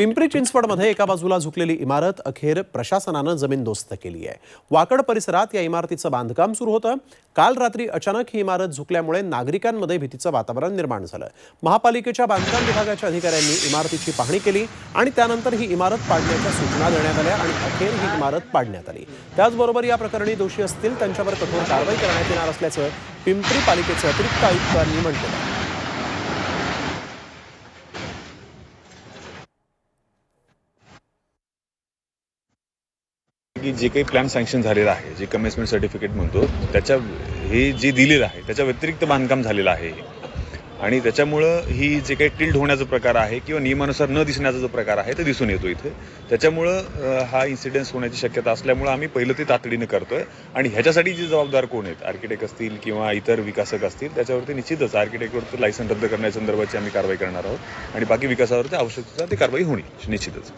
पिंपरी चिंचवडमध्ये एका बाजूला झुकलेली इमारत अखेर प्रशासनानं जमीनदोस्त केली आहे. वाकड परिसरात या इमारतीचं बांधकाम सुरू होतं. काल रात्री अचानक ही इमारत झुकल्यामुळे नागरिकांमध्ये भीतीचं वातावरण निर्माण झालं. महापालिकेच्या बांधकाम विभागाच्या अधिकाऱ्यांनी इमारतीची पाहणी केली आणि त्यानंतर ही इमारत पाडण्याच्या सूचना देण्यात आल्या आणि अखेर ही इमारत पाडण्यात आली. त्याचबरोबर या प्रकरणी दोषी असतील त्यांच्यावर कठोर कारवाई करण्यात येणार असल्याचं पिंपरी पालिकेचे अतिरिक्त आयुक्तांनी म्हटलं की जे काही प्लॅन सँक्शन झालेलं आहे जे कमेन्समेंट सर्टिफिकेट म्हणतो त्याच्या हे जे दिलेलं आहे त्याच्या व्यतिरिक्त बांधकाम झालेलं आहे. आणि त्याच्यामुळं ही जे काही टिल्ड होण्याचा प्रकार आहे किंवा नियमानुसार न दिसण्याचा जो प्रकार आहे ते दिसून येतो इथे. त्याच्यामुळं हा इन्सिडेन्स होण्याची शक्यता असल्यामुळं आम्ही पहिलं ते तातडीनं करतो आहे आणि ह्याच्यासाठी जे जबाबदार कोण आहेत? आर्किटेक्ट असतील किंवा इतर विकासक असतील त्याच्यावरती निश्चितच आर्किटेक्टवरती लायसन रद्द करण्यासंदर्भाची संदर्भाची आम्ही कारवाई करणार आहोत. आणि बाकी विकासावरती आवश्यकता ती कारवाई होणी निश्चितच.